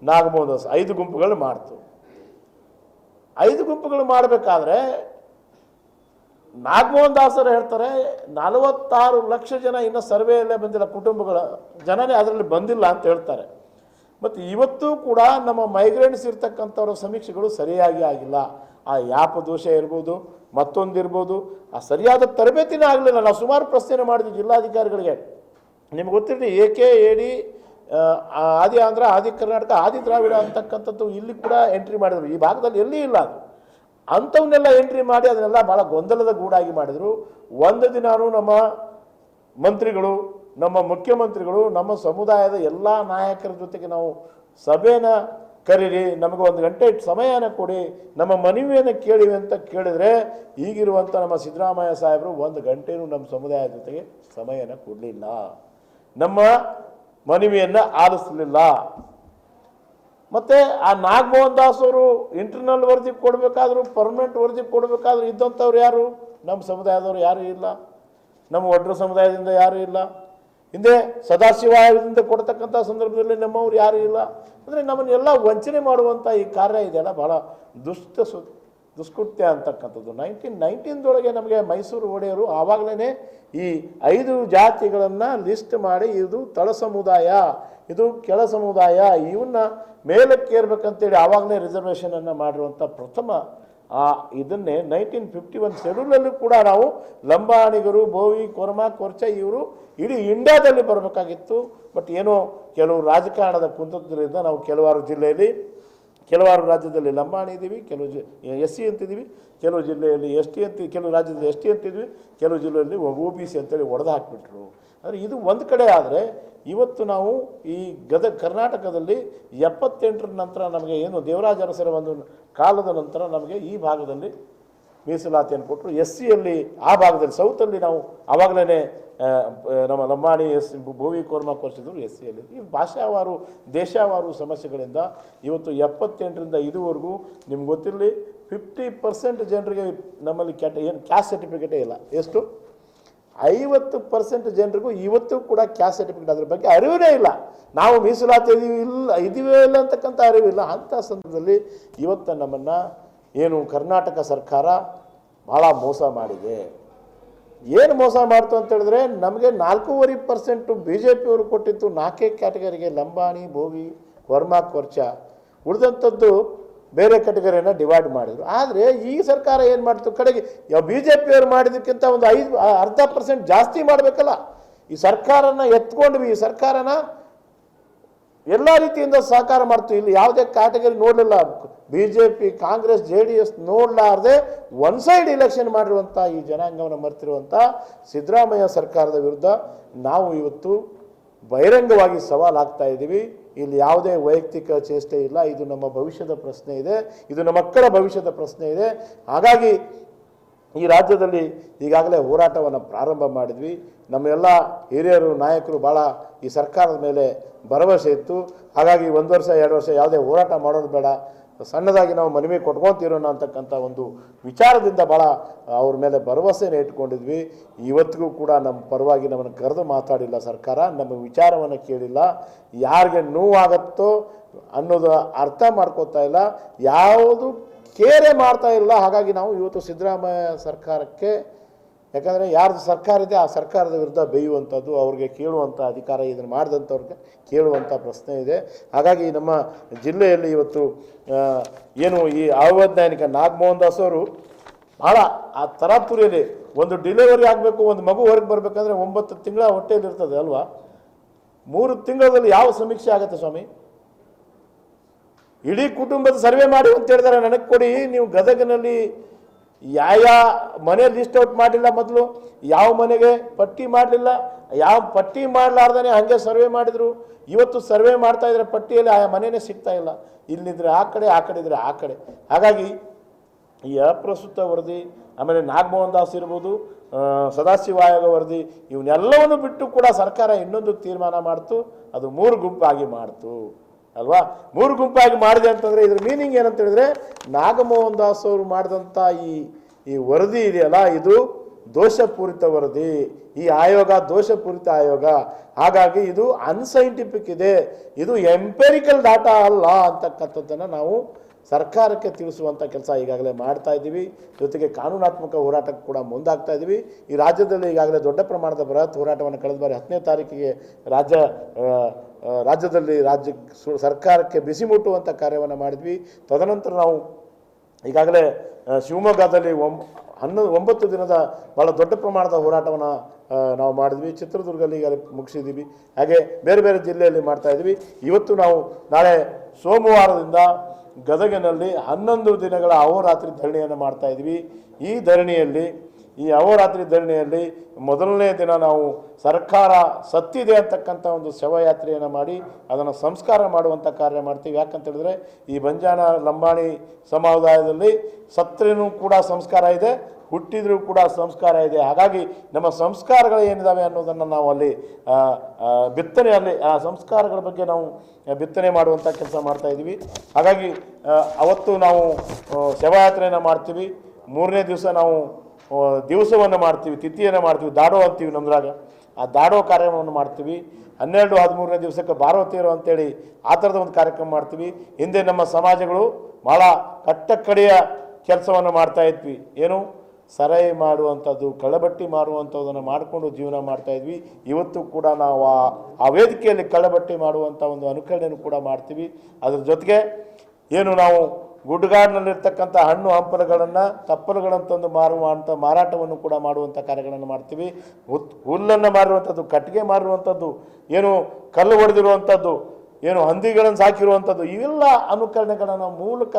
ನಾಗಮೋಹನ್ ದಾಸ್ ಐದು ಗುಂಪುಗಳು ಮಾಡ್ತು. ಐದು ಗುಂಪುಗಳು ಮಾಡಬೇಕಾದ್ರೆ ನಾಗಮೋಹನ್ ದಾಸರು ಹೇಳ್ತಾರೆ, ನಲವತ್ತಾರು ಲಕ್ಷ ಜನ ಇನ್ನೂ ಸರ್ವೆಯಲ್ಲೇ ಬಂದಿಲ್ಲ ಕುಟುಂಬಗಳ, ಜನನೇ ಅದರಲ್ಲಿ ಬಂದಿಲ್ಲ ಅಂತ ಹೇಳ್ತಾರೆ. ಮತ್ತು ಇವತ್ತು ಕೂಡ ನಮ್ಮ ಮೈಗ್ರೆಂಟ್ಸ್ ಇರ್ತಕ್ಕಂಥವ್ರ ಸಮೀಕ್ಷೆಗಳು ಸರಿಯಾಗಿ ಆಗಿಲ್ಲ. ಆ ಯಾಪ ದೋಷ ಇರ್ಬೋದು ಮತ್ತೊಂದಿರ್ಬೋದು, ಆ ಸರಿಯಾದ ತರಬೇತಿನೇ ಆಗಲಿಲ್ಲ. ನಾವು ಸುಮಾರು ಪ್ರಶ್ನೆ ಮಾಡಿದ್ವಿ ಜಿಲ್ಲಾಧಿಕಾರಿಗಳಿಗೆ. ನಿಮ್ಗೆ ಗೊತ್ತಿರಲಿ, ಎ ಕೆ ಎ ಡಿ ಆದಿ ಆಂಧ್ರ, ಆದಿ ಕರ್ನಾಟಕ, ಆದಿ ದ್ರಾವಿಡ ಅಂತಕ್ಕಂಥದ್ದು ಇಲ್ಲಿ ಕೂಡ ಎಂಟ್ರಿ ಮಾಡಿದ್ರು. ಈ ಭಾಗದಲ್ಲಿ ಎಲ್ಲಿ ಇಲ್ಲ ಅಂಥವನ್ನೆಲ್ಲ ಎಂಟ್ರಿ ಮಾಡಿ ಅದನ್ನೆಲ್ಲ ಭಾಳ ಗೊಂದಲದ ಗೂಡಾಗಿ ಮಾಡಿದರು. ಒಂದು ದಿನಾನು ನಮ್ಮ ಮಂತ್ರಿಗಳು, ನಮ್ಮ ಮುಖ್ಯಮಂತ್ರಿಗಳು, ನಮ್ಮ ಸಮುದಾಯದ ಎಲ್ಲ ನಾಯಕರ ಜೊತೆಗೆ ನಾವು ಸಭೆನ ಕರೀರಿ, ನಮಗೆ ಒಂದು ಗಂಟೆ ಸಮಯನ ಕೊಡಿ, ನಮ್ಮ ಮನವಿಯನ್ನು ಕೇಳಿವೆ ಅಂತ ಕೇಳಿದರೆ, ಈಗಿರುವಂಥ ನಮ್ಮ ಸಿದ್ದರಾಮಯ್ಯ ಸಾಹೇಬರು ಒಂದು ಗಂಟೆನೂ ನಮ್ಮ ಸಮುದಾಯದ ಜೊತೆಗೆ ಸಮಯನ ಕೊಡಲಿಲ್ಲ. ನಮ್ಮ ಮನವಿಯನ್ನು ಆಲಿಸಲಿಲ್ಲ. ಮತ್ತೆ ಆ ನಾಗಮೋಹನ್ ದಾಸ್ ಅವರು ಇಂಟರ್ನಲ್ ವರದಿ ಕೊಡಬೇಕಾದ್ರು ಪರ್ಮನೆಂಟ್ ವರದಿ ಕೊಡಬೇಕಾದ್ರು ಇದ್ದಂಥವ್ರು ಯಾರು? ನಮ್ಮ ಸಮುದಾಯದವರು ಯಾರೂ ಇಲ್ಲ. ನಮ್ಮ ಒಡ್ರ ಸಮುದಾಯದಿಂದ ಯಾರೂ ಇಲ್ಲ. ಹಿಂದೆ ಸದಾಶಿವದಿಂದ ಕೊಡ್ತಕ್ಕಂಥ ಸಂದರ್ಭದಲ್ಲಿ ನಮ್ಮವ್ರು ಯಾರೂ ಇಲ್ಲ. ಅಂದರೆ ನಮ್ಮನ್ನೆಲ್ಲ ವಂಚನೆ ಮಾಡುವಂಥ ಈ ಕಾರ್ಯ ಇದೆಯಲ್ಲ, ಬಹಳ ದುಷ್ಟ ಸು, ದುಷ್ಕೃತ್ಯ ಅಂತಕ್ಕಂಥದ್ದು. ನೈನ್ಟೀನ್ ನೈನ್ಟೀನ್ದೊಳಗೆ ನಮಗೆ ಮೈಸೂರು ಒಡೆಯರು ಆವಾಗಲೇ ಈ ಐದು ಜಾತಿಗಳನ್ನು ಲಿಸ್ಟ್ ಮಾಡಿ, ಇದು ತಳ ಸಮುದಾಯ, ಇದು ಕೆಳ ಸಮುದಾಯ, ಇವನ್ನ ಮೇಲಕ್ಕೇರ್ಬೇಕಂತೇಳಿ ಆವಾಗಲೇ ರಿಸರ್ವೇಷನನ್ನು ಮಾಡಿರುವಂಥ ಪ್ರಥಮ ಆ, ಇದನ್ನೇ ನೈನ್ಟೀನ್ ಫಿಫ್ಟಿ ಒನ್ ಶೆಡ್ಯೂಲಲ್ಲೂ ಕೂಡ ನಾವು ಲಂಬಾಣಿಗರು, ಬೋವಿ, ಕೊರ್ಮ, ಕೊರ್ಚ ಇವರು ಇಡೀ ಇಂಡಿಯಾದಲ್ಲಿ ಬರಬೇಕಾಗಿತ್ತು. ಬಟ್ ಏನೋ ಕೆಲವು ರಾಜಕಾರಣದ ಕುಂತದ್ರಿಂದ ನಾವು ಕೆಲವಾರು ಜಿಲ್ಲೆಯಲ್ಲಿ, ಕೆಲವಾರು ರಾಜ್ಯದಲ್ಲಿ ಲಂಬಾಣಿ ಇದ್ದೀವಿ, ಕೆಲವು ಜಿ, ಎಸ್ ಸಿ ಅಂತಿದ್ದೀವಿ, ಕೆಲವು ಜಿಲ್ಲೆಯಲ್ಲಿ ಎಸ್ ಟಿ ಅಂತ, ಕೆಲವು ರಾಜ್ಯದಲ್ಲಿ ಎಸ್ ಟಿ ಅಂತಿದ್ವಿ ಕೆಲವು ಜಿಲ್ಲೆಯಲ್ಲಿ ಒ, ಬಿ, ಸಿ ಅಂತೇಳಿ ಒಡೆದು ಹಾಕಿಬಿಟ್ರು. ಅಂದರೆ ಇದು ಒಂದು ಕಡೆ ಆದರೆ ಇವತ್ತು ನಾವು ಈ ಗದ ಕರ್ನಾಟಕದಲ್ಲಿ ಎಪ್ಪತ್ತೆಂಟರ ನಂತರ ನಮಗೆ ಏನು ದೇವರಾಜ ಅರಸರ ಒಂದು ಕಾಲದ ನಂತರ ನಮಗೆ ಈ ಭಾಗದಲ್ಲಿ ಮೀಸಲಾತಿಯನ್ನು ಕೊಟ್ಟರು. ಎಸ್ ಸಿಯಲ್ಲಿ ಆ ಭಾಗದಲ್ಲಿ ಸೌತಲ್ಲಿ ನಾವು ಆವಾಗಲೇ ನಮ್ಮ ಲಂಬಾಣಿ ಎಸ್, ಭೂವಿ ಕೋರ್ಮ ಕೊರಿಸಿದ್ರು ಎಸ್ ಸಿಯಲ್ಲಿ ಈ ಭಾಷಾವಾರು, ದೇಶಾವಾರು ಸಮಸ್ಯೆಗಳಿಂದ ಇವತ್ತು ಎಪ್ಪತ್ತೆಂಟರಿಂದ ಇದುವರೆಗೂ ನಿಮ್ಗೆ ಗೊತ್ತಿರಲಿ ಫಿಫ್ಟಿ ಪರ್ಸೆಂಟ್ ಜನರಿಗೆ ನಮ್ಮಲ್ಲಿ ಕ್ಯಾಟ, ಏನು, ಕ್ಯಾಸ್ಟ್ ಸರ್ಟಿಫಿಕೇಟೇ ಇಲ್ಲ. ಎಷ್ಟು? ಐವತ್ತು ಪರ್ಸೆಂಟ್ ಜನರಿಗೂ ಇವತ್ತು ಕೂಡ ಕ್ಯಾಸ್ಟ್ ಸರ್ಟಿಫಿಕೇಟ್ ಅದ್ರ ಬಗ್ಗೆ ಅರಿವೇ ಇಲ್ಲ. ನಾವು ಮೀಸಲಾತಿ ಇದೀವಿ ಇಲ್ಲ, ಇದೀವೇ ಇಲ್ಲ ಅಂತಕ್ಕಂಥ ಅರಿವಿಲ್ಲ. ಅಂಥ ಸಂದರ್ಭದಲ್ಲಿ ಇವತ್ತು ನಮ್ಮನ್ನು ಏನು ಕರ್ನಾಟಕ ಸರ್ಕಾರ ಭಾಳ ಮೋಸ ಮಾಡಿದೆ. ಏನು ಮೋಸ ಮಾಡ್ತು ಅಂತ ಹೇಳಿದ್ರೆ ನಮಗೆ ನಾಲ್ಕೂವರೆ ಪರ್ಸೆಂಟು ಬಿ ಜೆ ಪಿಯವರು ಕೊಟ್ಟಿತ್ತು ನಾಲ್ಕೇ ಕ್ಯಾಟಗರಿಗೆ ಲಂಬಾಣಿ ಭೋವಿ ವರ್ಮಾ, ಕೊರ್ಚ ಉಳಿದಂಥದ್ದು ಬೇರೆ ಕ್ಯಾಟಗರಿಯನ್ನು ಡಿವೈಡ್ ಮಾಡಿದರು. ಆದರೆ ಈ ಸರ್ಕಾರ ಏನು ಮಾಡ್ತು? ಕಡೆಗೆ ಬಿ ಜೆ ಪಿಯವರು ಮಾಡಿದ್ದಕ್ಕಿಂತ ಒಂದು ಐದು ಅರ್ಧ ಪರ್ಸೆಂಟ್ ಜಾಸ್ತಿ ಮಾಡಬೇಕಲ್ಲ. ಈ ಸರ್ಕಾರನ ಎತ್ಕೊಂಡ್ವಿ ಈ ಸರ್ಕಾರನ ಎಲ್ಲ ರೀತಿಯಿಂದ ಸಹಕಾರ ಮಾಡ್ತು. ಇಲ್ಲಿ ಯಾವುದೇ ಕ್ಯಾಟಗರಿ ನೋಡಲಿಲ್ಲ. B J P Congress, J D S ನೋಡಲಾರ್ದೆ one side election ಮಾಡಿರುವಂಥ ಈ ಜನಾಂಗವನ್ನು ಮರೆತಿರುವಂಥ ಸಿದ್ದರಾಮಯ್ಯ ಸರ್ಕಾರದ ವಿರುದ್ಧ ನಾವು ಇವತ್ತು ಬಹಿರಂಗವಾಗಿ ಸವಾಲು ಆಗ್ತಾ ಇದ್ದೀವಿ. ಇಲ್ಲಿ ಯಾವುದೇ ವೈಯಕ್ತಿಕ ಚೇಷ್ಟೆ ಇಲ್ಲ. ಇದು ನಮ್ಮ ಭವಿಷ್ಯದ ಪ್ರಶ್ನೆ ಇದೆ. ಇದು ನಮ್ಮ ಮಕ್ಕಳ ಭವಿಷ್ಯದ ಪ್ರಶ್ನೆ ಇದೆ. ಹಾಗಾಗಿ ಈ ರಾಜ್ಯದಲ್ಲಿ ಈಗಾಗಲೇ ಹೋರಾಟವನ್ನು ಪ್ರಾರಂಭ ಮಾಡಿದ್ವಿ. ನಮ್ಮೆಲ್ಲ ಹಿರಿಯರು, ನಾಯಕರು ಭಾಳ ಈ ಸರ್ಕಾರದ ಮೇಲೆ ಭರವಸೆ ಇತ್ತು. ಹಾಗಾಗಿ ಒಂದು ವರ್ಷ, ಎರಡು ವರ್ಷ ಯಾವುದೇ ಹೋರಾಟ ಮಾಡೋದು ಬೇಡ. ಸಣ್ಣದಾಗಿ ನಾವು ಮನವಿ ಕೊಟ್ಕೊತಿರೋಣ ಅಂತಕ್ಕಂಥ ಒಂದು ವಿಚಾರದಿಂದ ಭಾಳ ಅವ್ರ ಮೇಲೆ ಭರವಸೆನ ಇಟ್ಕೊಂಡಿದ್ವಿ. ಇವತ್ತಿಗೂ ಕೂಡ ನಮ್ಮ ಪರವಾಗಿ ನಮ್ಮನ್ನು ಕರೆದು ಮಾತಾಡಿಲ್ಲ ಸರ್ಕಾರ, ನಮ್ಮ ವಿಚಾರವನ್ನು ಕೇಳಿಲ್ಲ. ಯಾರಿಗೆ ನೋವಾಗತ್ತೋ ಅನ್ನೋದು ಅರ್ಥ ಮಾಡ್ಕೋತಾ ಇಲ್ಲ. ಯಾವುದು ಕೇರೆ ಮಾಡ್ತಾ ಇಲ್ಲ. ಹಾಗಾಗಿ ನಾವು ಇವತ್ತು ಸಿದ್ದರಾಮಯ್ಯ ಸರ್ಕಾರಕ್ಕೆ ಯಾಕಂದರೆ ಯಾರ್ದು ಸರ್ಕಾರ ಇದೆ, ಆ ಸರ್ಕಾರದ ವಿರುದ್ಧ ಬೇಯುವಂಥದ್ದು, ಅವ್ರಿಗೆ ಕೇಳುವಂಥ ಅಧಿಕಾರ ಇದನ್ನು ಮಾಡಿದಂಥವ್ರಿಗೆ ಕೇಳುವಂಥ ಪ್ರಶ್ನೆ ಇದೆ. ಹಾಗಾಗಿ ನಮ್ಮ ಜಿಲ್ಲೆಯಲ್ಲಿ ಇವತ್ತು ಏನು ಈ ಅವೈಜ್ಞಾನಿಕ ನಾಗಮೋಹನ್ ದಾಸ್ ಅವರು ಭಾಳ ಆ ತರಾತುರಿಯಲ್ಲಿ ಒಂದು ಡಿಲಿವರಿ ಆಗಬೇಕು, ಒಂದು ಮಗು ಹೊರಗೆ ಬರಬೇಕಂದ್ರೆ ಒಂಬತ್ತು ತಿಂಗಳ ಹೊಟ್ಟೆಯಲ್ಲಿ ಇರ್ತದೆ ಅಲ್ವಾ? ಮೂರು ತಿಂಗಳಲ್ಲಿ ಯಾವ ಸಮೀಕ್ಷೆ ಆಗುತ್ತೆ ಸ್ವಾಮಿ? ಇಡೀ ಕುಟುಂಬದ ಸರ್ವೆ ಮಾಡಿ ಅಂತ ಹೇಳಿದಾರೆ, ನನಗೆ ಕೊಡಿ, ನೀವು ಗದಗಿನಲ್ಲಿ ಯಾವ ಮನೆ ಲಿಸ್ಟ್ ಔಟ್ ಮಾಡಲಿಲ್ಲ ಮೊದಲು, ಯಾವ ಮನೆಗೆ ಪಟ್ಟಿ ಮಾಡಲಿಲ್ಲ, ಯಾವ ಪಟ್ಟಿ ಮಾಡಲಾರ್ದೇ ಹಾಗೆ ಸರ್ವೆ ಮಾಡಿದ್ರು. ಇವತ್ತು ಸರ್ವೆ ಮಾಡ್ತಾ ಇದ್ರೆ ಪಟ್ಟಿಯಲ್ಲಿ ಆ ಮನೆಯೇ ಸಿಗ್ತಾ ಇಲ್ಲ. ಇಲ್ಲಿದ್ರೆ ಆ ಕಡೆ ಆ ಕಡೆ ಇದ್ರೆ ಆ ಕಡೆ. ಹಾಗಾಗಿ ಈ ಅಪ್ರಸ್ತುತ ವರದಿ, ಆಮೇಲೆ ನಾಗಮೋಹನ್ ದಾಸ್ ಇರ್ಬೋದು ಸದಾಶಿವ ಆಯೋಗ ವರದಿ, ಇವನ್ನೆಲ್ಲವನ್ನು ಬಿಟ್ಟು ಕೂಡ ಸರ್ಕಾರ ಇನ್ನೊಂದು ತೀರ್ಮಾನ ಮಾಡ್ತು. ಅದು ಮೂರು ಗುಂಪಾಗಿ ಮಾಡ್ತು. ಅಲ್ವಾ? ಮೂರು ಗುಂಪಾಗಿ ಮಾಡಿದೆ ಅಂತಂದರೆ ಇದ್ರ ಮೀನಿಂಗ್ ಏನಂತ ಹೇಳಿದ್ರೆ, ನಾಗಮೋಹನ್ ದಾಸ್ ಅವರು ಮಾಡಿದಂಥ ಈ ಈ ವರದಿ ಇದೆಯಲ್ಲ, ಇದು ದೋಷಪೂರಿತ ವರದಿ. ಈ ಆಯೋಗ ದೋಷಪೂರಿತ ಆಯೋಗ. ಹಾಗಾಗಿ ಇದು ಅನ್ಸೈಂಟಿಫಿಕ್ ಇದೆ. ಇದು ಎಂಪೆರಿಕಲ್ ಡಾಟಾ ಅಲ್ಲ ಅಂತಕ್ಕಂಥದ್ದನ್ನು ನಾವು ಸರ್ಕಾರಕ್ಕೆ ತಿಳಿಸುವಂಥ ಕೆಲಸ ಈಗಾಗಲೇ ಮಾಡ್ತಾ ಇದ್ದೀವಿ. ಜೊತೆಗೆ ಕಾನೂನಾತ್ಮಕ ಹೋರಾಟಕ್ಕೆ ಕೂಡ ಮುಂದಾಗ್ತಾ ಇದ್ದೀವಿ. ಈ ರಾಜ್ಯದಲ್ಲಿ ಈಗಾಗಲೇ ದೊಡ್ಡ ಪ್ರಮಾಣದ ಬೃಹತ್ ಹೋರಾಟವನ್ನು ಕಳೆದ ಬಾರಿ ಹತ್ತನೇ ತಾರೀಕಿಗೆ ರಾಜ್ಯ ರಾಜ್ಯದಲ್ಲಿ ರಾಜ್ಯ ಸರ್ಕಾರಕ್ಕೆ ಬಿಸಿ ಮುಟ್ಟುವಂಥ ಕಾರ್ಯವನ್ನು ಮಾಡಿದ್ವಿ. ತದನಂತರ ನಾವು ಈಗಾಗಲೇ ಶಿವಮೊಗ್ಗದಲ್ಲಿ ಒಂ ಹನ್ನೊಂದು ಒಂಬತ್ತು ದಿನದ ಭಾಳ ದೊಡ್ಡ ಪ್ರಮಾಣದ ಹೋರಾಟವನ್ನು ನಾವು ಮಾಡಿದ್ವಿ. ಚಿತ್ರದುರ್ಗದಲ್ಲಿ ಈಗ ಮುಗಿಸಿದ್ದೀವಿ. ಹಾಗೆ ಬೇರೆ ಬೇರೆ ಜಿಲ್ಲೆಯಲ್ಲಿ ಮಾಡ್ತಾ ಇದ್ವಿ. ಇವತ್ತು ನಾವು ನಾಳೆ ಸೋಮವಾರದಿಂದ ಗದಗಿನಲ್ಲಿ ಹನ್ನೊಂದು ದಿನಗಳ ಅಹೋರಾತ್ರಿ ಧರಣಿಯನ್ನು ಮಾಡ್ತಾ ಇದ್ವಿ. ಈ ಧರಣಿಯಲ್ಲಿ ಈ ಅವರಾತ್ರಿ ಧರಣಿಯಲ್ಲಿ ಮೊದಲನೇ ದಿನ ನಾವು ಸರ್ಕಾರ ಸತ್ತಿದೆ ಅಂತಕ್ಕಂಥ ಒಂದು ಶವಯಾತ್ರೆಯನ್ನು ಮಾಡಿ ಅದನ್ನು ಸಂಸ್ಕಾರ ಮಾಡುವಂಥ ಕಾರ್ಯ ಮಾಡ್ತೀವಿ. ಯಾಕಂತ ಹೇಳಿದ್ರೆ ಈ ಬಂಜಾನ ಲಂಬಾಣಿ ಸಮುದಾಯದಲ್ಲಿ ಸತ್ರೇನೂ ಕೂಡ ಸಂಸ್ಕಾರ ಇದೆ, ಹುಟ್ಟಿದ್ರೂ ಕೂಡ ಸಂಸ್ಕಾರ ಇದೆ. ಹಾಗಾಗಿ ನಮ್ಮ ಸಂಸ್ಕಾರಗಳು ಏನಿದಾವೆ ಅನ್ನೋದನ್ನು ನಾವು ಅಲ್ಲಿ ಬಿತ್ತನೆ ಅಲ್ಲಿ, ಆ ಸಂಸ್ಕಾರಗಳ ಬಗ್ಗೆ ನಾವು ಬಿತ್ತನೆ ಮಾಡುವಂಥ ಕೆಲಸ ಮಾಡ್ತಾ ಇದ್ದೀವಿ. ಹಾಗಾಗಿ ಅವತ್ತು ನಾವು ಶವಯಾತ್ರೆಯನ್ನು ಮಾಡ್ತೀವಿ. ಮೂರನೇ ದಿವಸ ನಾವು ದಿವಸವನ್ನು ಮಾಡ್ತೀವಿ, ತಿಥಿಯನ್ನು ಮಾಡ್ತೀವಿ, ದಾಡೋ ಅಂತೀವಿ ನಮ್ದ್ರಾಗ. ಆ ದಾಡೋ ಕಾರ್ಯಕ್ರಮವನ್ನು ಮಾಡ್ತೀವಿ. ಹನ್ನೆರಡು, ಹದಿಮೂರನೇ ದಿವಸಕ್ಕೆ ಬಾರೋತೀರು ಅಂತೇಳಿ ಆ ಥರದ ಒಂದು ಕಾರ್ಯಕ್ರಮ ಮಾಡ್ತೀವಿ. ಹಿಂದೆ ನಮ್ಮ ಸಮಾಜಗಳು ಭಾಳ ಕಟ್ಟಕಡೆಯ ಕೆಲಸವನ್ನು ಮಾಡ್ತಾ ಇದ್ವಿ. ಏನು? ಸರೈ ಮಾಡುವಂಥದ್ದು, ಕಳಬಟ್ಟಿ ಮಾರುವಂಥದ್ದನ್ನು ಮಾಡಿಕೊಂಡು ಜೀವನ ಮಾಡ್ತಾ ಇದ್ವಿ. ಇವತ್ತು ಕೂಡ ನಾವು ಆ ಆ ವೇದಿಕೆಯಲ್ಲಿ ಕಳಬಟ್ಟಿ ಮಾಡುವಂಥ ಒಂದು ಅನುಕರಣೆಯನ್ನು ಕೂಡ ಮಾಡ್ತೀವಿ. ಅದರ ಜೊತೆಗೆ ಏನು ನಾವು ಗುಡ್ಡಗಾಡಿನಲ್ಲಿರ್ತಕ್ಕಂಥ ಹಣ್ಣು ಹಂಪಲುಗಳನ್ನು ತಪ್ಪಲುಗಳನ್ನು ತಂದು ಮಾರುವಂಥ ಮಾರಾಟವನ್ನು ಕೂಡ ಮಾಡುವಂಥ ಕಾರ್ಯಗಳನ್ನು ಮಾಡ್ತೀವಿ. ಹುತ್ ಹುಲ್ಲನ್ನು ಮಾರುವಂಥದ್ದು, ಕಟ್ಟಿಗೆ ಮಾರುವಂಥದ್ದು, ಏನು ಕಲ್ಲು ಹೊಡೆದಿರುವಂಥದ್ದು ಏನು ಹಂದಿಗಳನ್ನು ಸಾಕಿರುವಂಥದ್ದು, ಇವೆಲ್ಲ ಅನುಕರಣೆಗಳನ್ನು ಮೂಲಕ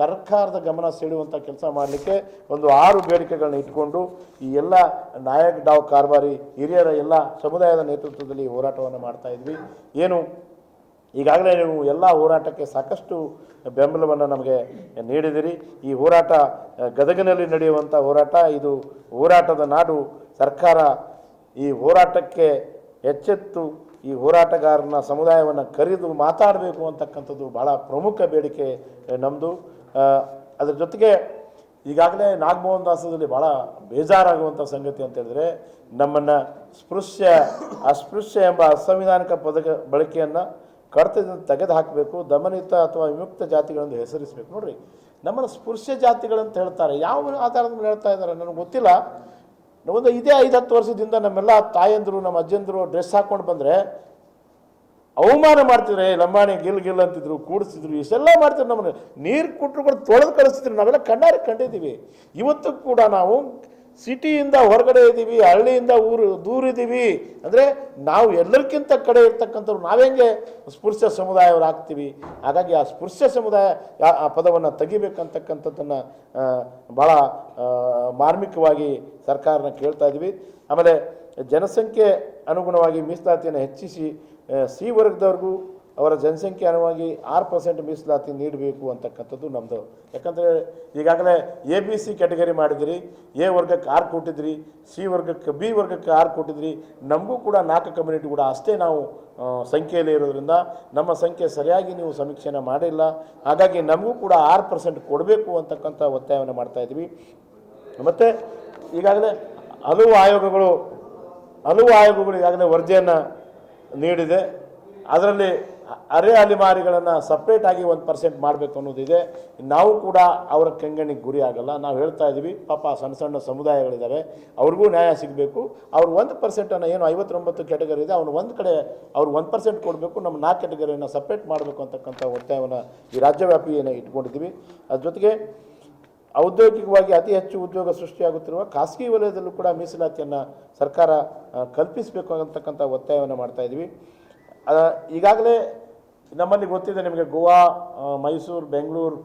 ಸರ್ಕಾರದ ಗಮನ ಸೆಳೆಯುವಂಥ ಕೆಲಸ ಮಾಡಲಿಕ್ಕೆ ಒಂದು ಆರು ಬೇಡಿಕೆಗಳನ್ನ ಇಟ್ಕೊಂಡು ಈ ಎಲ್ಲ ನಾಯಕ್ ಡಾವ್ ಕಾರ್ಬಾರಿ ಹಿರಿಯರ ಎಲ್ಲ ಸಮುದಾಯದ ನೇತೃತ್ವದಲ್ಲಿ ಹೋರಾಟವನ್ನು ಮಾಡ್ತಾ ಇದ್ವಿ. ಏನು ಈಗಾಗಲೇ ನೀವು ಎಲ್ಲ ಹೋರಾಟಕ್ಕೆ ಸಾಕಷ್ಟು ಬೆಂಬಲವನ್ನು ನಮಗೆ ನೀಡಿದಿರಿ. ಈ ಹೋರಾಟ ಗದಗಿನಲ್ಲಿ ನಡೆಯುವಂಥ ಹೋರಾಟ, ಇದು ಹೋರಾಟದ ನಾಡು. ಸರ್ಕಾರ ಈ ಹೋರಾಟಕ್ಕೆ ಎಚ್ಚೆತ್ತು, ಈ ಹೋರಾಟಗಾರನ ಸಮುದಾಯವನ್ನು ಕರೆದು ಮಾತಾಡಬೇಕು ಅಂತಕ್ಕಂಥದ್ದು ಭಾಳ ಪ್ರಮುಖ ಬೇಡಿಕೆ ನಮ್ಮದು ಅದರ ಜೊತೆಗೆ ಈಗಾಗಲೇ ನಾಗಮೋಹನ್ ದಾಸದಲ್ಲಿ ಭಾಳ ಬೇಜಾರಾಗುವಂಥ ಸಂಗತಿ ಅಂತ ಹೇಳಿದ್ರೆ, ನಮ್ಮನ್ನು ಸ್ಪೃಶ್ಯ, ಅಸ್ಪೃಶ್ಯ ಎಂಬ ಅಸಂವಿಧಾನಿಕ ಪದಕ, ಬಳಕೆಯನ್ನು ಕಡತದಿಂದ ತೆಗೆದು ಹಾಕಬೇಕು ದಮನಿತ ಅಥವಾ ವಿಮುಕ್ತ ಜಾತಿಗಳೆಂದು ಹೆಸರಿಸಬೇಕು. ನೋಡ್ರಿ, ನಮ್ಮನ್ನು ಸ್ಪೃಶ್ಯ ಜಾತಿಗಳಂತ ಹೇಳ್ತಾರೆ. ಯಾವ ಆಧಾರದ ಮೇಲೆ ಹೇಳ್ತಾ ಇದ್ದಾರೆ ನನಗೆ ಗೊತ್ತಿಲ್ಲ. ಒಂದು ಇದೇ ಐದು ಹತ್ತು ವರ್ಷದಿಂದ ನಮ್ಮೆಲ್ಲ ತಾಯಂದರು, ನಮ್ಮ ಅಜ್ಜಂದರು ಡ್ರೆಸ್ ಹಾಕೊಂಡು ಬಂದರೆ ಅವಮಾನ ಮಾಡ್ತಿದ್ರೆ. ಲಂಬಾಣಿ ಗಿಲ್ ಗಿಲ್ ಅಂತಿದ್ರು, ಕೂಡಿಸಿದ್ರು, ಇಷ್ಟೆಲ್ಲ ಮಾಡ್ತಿದ್ರು ನಮ್ಮನ್ನು. ನೀರು ಕೊಟ್ಟರು ಕೂಡ ತೊಳೆದು ಕಳಿಸ್ತಿದ್ರು. ನಾವೆಲ್ಲ ಕಣ್ಣಾರೆ ಕಂಡಿದ್ದೀವಿ. ಇವತ್ತು ಕೂಡ ನಾವು ಸಿಟಿಯಿಂದ ಹೊರಗಡೆ ಇದ್ದೀವಿ, ಹಳ್ಳಿಯಿಂದ ಊರು ದೂರ ಇದ್ದೀವಿ. ಅಂದರೆ ನಾವು ಎಲ್ಲರಿಗಿಂತ ಕಡೆ ಇರ್ತಕ್ಕಂಥವ್ರು ನಾವೆಂಗೆ ಸ್ಪೃಶ್ಯ ಸಮುದಾಯವ್ರು ಆಗ್ತೀವಿ? ಹಾಗಾಗಿ ಆ ಸ್ಪೃಶ್ಯ ಸಮುದಾಯ ಆ ಪದವನ್ನು ತೆಗಿಬೇಕಂತಕ್ಕಂಥದ್ದನ್ನು ಭಾಳ ಮಾರ್ಮಿಕವಾಗಿ ಸರ್ಕಾರನ ಕೇಳ್ತಾ ಇದ್ದೀವಿ ಆಮೇಲೆ ಜನಸಂಖ್ಯೆ ಅನುಗುಣವಾಗಿ ಮೀಸಲಾತಿಯನ್ನು ಹೆಚ್ಚಿಸಿ ಸಿ ವರ್ಗದವ್ರಿಗೂ ಅವರ ಜನಸಂಖ್ಯೆ ಅನುವಾಗಿ ಆರು ಪರ್ಸೆಂಟ್ ಮೀಸಲಾತಿ ನೀಡಬೇಕು ಅಂತಕ್ಕಂಥದ್ದು ನಮ್ಮದು ಯಾಕಂದರೆ ಈಗಾಗಲೇ ಎ ಬಿ ಸಿ ಕ್ಯಾಟಗರಿ ಮಾಡಿದಿರಿ, ಎ ವರ್ಗಕ್ಕೆ ಆರು ಕೊಟ್ಟಿದ್ರಿ, ಸಿ ವರ್ಗಕ್ಕೆ, ಬಿ ವರ್ಗಕ್ಕೆ ಆರು ಕೊಟ್ಟಿದ್ರಿ, ನಮಗೂ ಕೂಡ ನಾಲ್ಕು ಕಮ್ಯುನಿಟಿ ಕೂಡ ಅಷ್ಟೇ ನಾವು ಸಂಖ್ಯೆಯಲ್ಲಿ ಇರೋದ್ರಿಂದ ನಮ್ಮ ಸಂಖ್ಯೆ ಸರಿಯಾಗಿ ನೀವು ಸಮೀಕ್ಷೆನ ಮಾಡಿಲ್ಲ. ಹಾಗಾಗಿ ನಮಗೂ ಕೂಡ ಆರು ಪರ್ಸೆಂಟ್ ಕೊಡಬೇಕು ಅಂತಕ್ಕಂಥ ಒತ್ತಾಯವನ್ನು ಮಾಡ್ತಾ ಇದ್ವಿ ಮತ್ತು ಈಗಾಗಲೇ ಹಲವು ಆಯೋಗಗಳು ಹಲವು ಆಯೋಗಗಳು ಈಗಾಗಲೇ ವರದಿಯನ್ನು ನೀಡಿದೆ. ಅದರಲ್ಲಿ ಅರೆ ಅಲೆಮಾರಿಗಳನ್ನು ಸಪ್ರೇಟ್ ಆಗಿ ಒಂದು ಪರ್ಸೆಂಟ್ ಮಾಡಬೇಕು ಅನ್ನೋದಿದೆ. ನಾವು ಕೂಡ ಅವರ ಕೆಂಗಣ್ಣಿಗೆ ಗುರಿ ಆಗಲ್ಲ. ನಾವು ಹೇಳ್ತಾ ಇದ್ದೀವಿ ಪಾಪ ಸಣ್ಣ ಸಣ್ಣ ಸಮುದಾಯಗಳಿದ್ದಾವೆ ಅವ್ರಿಗೂ ನ್ಯಾಯ ಸಿಗಬೇಕು. ಅವ್ರು ಒಂದು ಪರ್ಸೆಂಟನ್ನು ಏನು ಐವತ್ತೊಂಬತ್ತು ಕ್ಯಾಟಗರಿ ಇದೆ ಅವ್ನು ಒಂದು ಕಡೆ ಅವ್ರು ಒಂದು ಪರ್ಸೆಂಟ್ ಕೊಡಬೇಕು ನಮ್ಮ ನಾಲ್ಕು ಕ್ಯಾಟಗರಿಯನ್ನು ಸಪ್ರೇಟ್ ಮಾಡಬೇಕು ಅಂತಕ್ಕಂಥ ಒತ್ತಾಯವನ್ನು ಈ ರಾಜ್ಯವ್ಯಾಪಿ ಏನು ಇಟ್ಕೊಂಡಿದ್ದೀವಿ. ಅದ್ರ ಜೊತೆಗೆ ಔದ್ಯೋಗಿಕವಾಗಿ ಅತಿ ಹೆಚ್ಚು ಉದ್ಯೋಗ ಸೃಷ್ಟಿಯಾಗುತ್ತಿರುವ ಖಾಸಗಿ ವಲಯದಲ್ಲೂ ಕೂಡ ಮೀಸಲಾತಿಯನ್ನು ಸರ್ಕಾರ ಕಲ್ಪಿಸಬೇಕು ಅಂತಕ್ಕಂಥ ಒತ್ತಾಯವನ್ನು ಮಾಡ್ತಾ ಇದ್ವಿ. ಆ, ಈಗಾಗಲೇ ನಮ್ಮಲ್ಲಿ ಗೊತ್ತಿದೆ ನಿಮಗೆ ಗೋವಾ ಮೈಸೂರು, ಬೆಂಗಳೂರು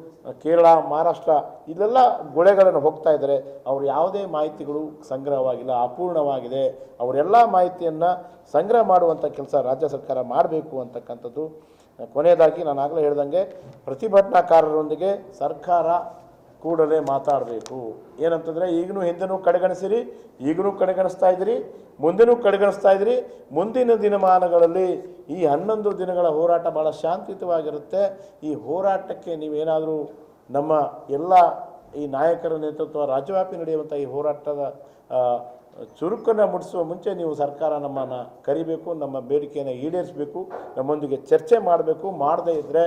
ಕೇರಳ, ಮಹಾರಾಷ್ಟ್ರ, ಇಲ್ಲೆಲ್ಲ ಗುಳೆಗಳನ್ನು ಹೋಗ್ತಾ ಇದ್ದಾರೆ. ಅವ್ರು ಯಾವುದೇ ಮಾಹಿತಿಗಳು ಸಂಗ್ರಹವಾಗಿಲ್ಲ, ಅಪೂರ್ಣವಾಗಿದೆ. ಅವರೆಲ್ಲ ಮಾಹಿತಿಯನ್ನು ಸಂಗ್ರಹ ಮಾಡುವಂಥ ಕೆಲಸ ರಾಜ್ಯ ಸರ್ಕಾರ ಮಾಡಬೇಕು ಅಂತಕ್ಕಂಥದ್ದು. ಕೊನೆಯದಾಗಿ ನಾನು ಆಗಲೇ ಹೇಳ್ದಂಗೆ ಪ್ರತಿಭಟನಾಕಾರರೊಂದಿಗೆ ಸರ್ಕಾರ ಕೂಡಲೇ ಮಾತಾಡಬೇಕು. ಏನಂತಂದರೆ ಈಗಲೂ ಹಿಂದೆನೂ ಕಡೆಗಣಿಸಿರಿ ಈಗಲೂ ಕಡೆಗಣಿಸ್ತಾ ಇದ್ದೀರಿ, ಮುಂದೆನೂ ಕಡೆಗಣಿಸ್ತಾ ಇದ್ದೀರಿ. ಮುಂದಿನ ದಿನಮಾನಗಳಲ್ಲಿ ಈ ಹನ್ನೊಂದು ದಿನಗಳ ಹೋರಾಟ ಭಾಳ ಶಾಂತಿಯುತವಾಗಿರುತ್ತೆ. ಈ ಹೋರಾಟಕ್ಕೆ ನೀವೇನಾದರೂ ನಮ್ಮ ಎಲ್ಲ ಈ ನಾಯಕರ ನೇತೃತ್ವ ರಾಜ್ಯವ್ಯಾಪಿ ನಡೆಯುವಂಥ ಈ ಹೋರಾಟದ ಚುರುಕನ್ನು ಮುಟ್ಟಿಸುವ ಮುಂಚೆ ನೀವು ಸರ್ಕಾರ ನಮ್ಮನ್ನು ಕರಿಬೇಕು, ನಮ್ಮ ಬೇಡಿಕೆಯನ್ನು ಈಡೇರಿಸಬೇಕು, ನಮ್ಮೊಂದಿಗೆ ಚರ್ಚೆ ಮಾಡಬೇಕು. ಮಾಡದೇ ಇದ್ದರೆ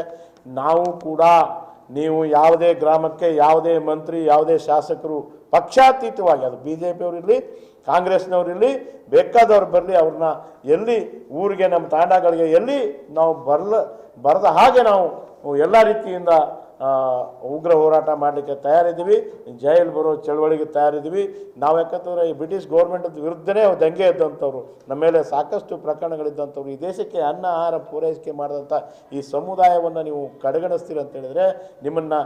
ನಾವು ಕೂಡ ನೀವು ಯಾವುದೇ ಗ್ರಾಮಕ್ಕೆ, ಯಾವುದೇ ಮಂತ್ರಿ, ಯಾವುದೇ ಶಾಸಕರು ಪಕ್ಷಾತೀತವಾಗಿ, ಅದು ಬಿ ಜೆ ಪಿಯವರಿರಲಿ ಕಾಂಗ್ರೆಸ್ನವರಿರಲಿ ಬೇಕಾದವ್ರು ಬರಲಿ, ಅವ್ರನ್ನ ಎಲ್ಲಿ ಊರಿಗೆ, ನಮ್ಮ ತಾಂಡಗಳಿಗೆ ಎಲ್ಲಿ ನಾವು ಬರಲ, ಬರದ ಹಾಗೆ ನಾವು ಎಲ್ಲ ರೀತಿಯಿಂದ ಉಗ್ರ ಹೋರಾಟ ಮಾಡಲಿಕ್ಕೆ ತಯಾರಿದ್ದೀವಿ. ಜೈಲ್ ಬರೋ ಚಳವಳಿಗೆ ತಯಾರಿದ್ದೀವಿ. ನಾವು ಯಾಕಂತಂದರೆ ಈ ಬ್ರಿಟಿಷ್ ಗೌರ್ಮೆಂಟ್ ವಿರುದ್ಧನೇ ದಂಗೆ ಇದ್ದಂಥವ್ರು ನಮ್ಮ ಮೇಲೆ ಸಾಕಷ್ಟು ಪ್ರಕರಣಗಳಿದ್ದಂಥವ್ರು. ಈ ದೇಶಕ್ಕೆ ಅನ್ನ, ಆಹಾರ ಪೂರೈಕೆ ಮಾಡಿದಂಥ ಈ ಸಮುದಾಯವನ್ನು ನೀವು ಕಡೆಗಣಿಸ್ತೀರ ಅಂತ ಹೇಳಿದ್ರೆ, ನಿಮ್ಮನ್ನು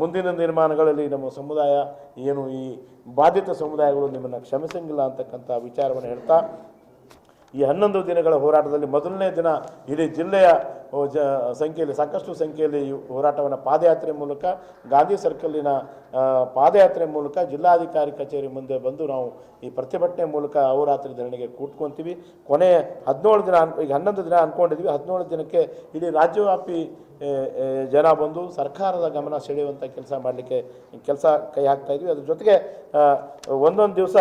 ಮುಂದಿನ ನಿರ್ಮಾಣಗಳಲ್ಲಿ ನಮ್ಮ ಸಮುದಾಯ ಏನು ಈ ಬಾಧಿತ ಸಮುದಾಯಗಳು ನಿಮ್ಮನ್ನು ಕ್ಷಮಿಸಂಗಿಲ್ಲ ಅಂತಕ್ಕಂಥ ವಿಚಾರವನ್ನು ಹೇಳ್ತಾ ಈ ಹನ್ನೊಂದು ದಿನಗಳ ಹೋರಾಟದಲ್ಲಿ ಮೊದಲನೇ ದಿನ ಇಡೀ ಜಿಲ್ಲೆಯ ಜ, ಸಂಖ್ಯೆಯಲ್ಲಿ, ಸಾಕಷ್ಟು ಸಂಖ್ಯೆಯಲ್ಲಿ ಹೋರಾಟವನ್ನು ಪಾದಯಾತ್ರೆ ಮೂಲಕ, ಗಾಂಧಿ ಸರ್ಕಲ್ಲಿನ ಪಾದಯಾತ್ರೆ ಮೂಲಕ ಜಿಲ್ಲಾಧಿಕಾರಿ ಕಚೇರಿ ಮುಂದೆ ಬಂದು ನಾವು ಈ ಪ್ರತಿಭಟನೆ ಮೂಲಕ ಅಹೋರಾತ್ರಿ ಧರಣಿಗೆ ಕೂತ್ಕೊತೀವಿ. ಕೊನೆ ಹದಿನೇಳು ದಿನ ಈಗ ಹನ್ನೊಂದು ದಿನ ಅಂದ್ಕೊಂಡಿದ್ವಿ. ಹದಿನೇಳು ದಿನಕ್ಕೆ ಇಡೀ ರಾಜ್ಯವ್ಯಾಪಿ ಜನ ಬಂದು ಸರ್ಕಾರದ ಗಮನ ಸೆಳೆಯುವಂಥ ಕೆಲಸ ಮಾಡಲಿಕ್ಕೆ, ಕೆಲಸ ಕೈ ಹಾಕ್ತಾಯಿದ್ವಿ ಅದ್ರ ಜೊತೆಗೆ ಒಂದೊಂದು ದಿವಸ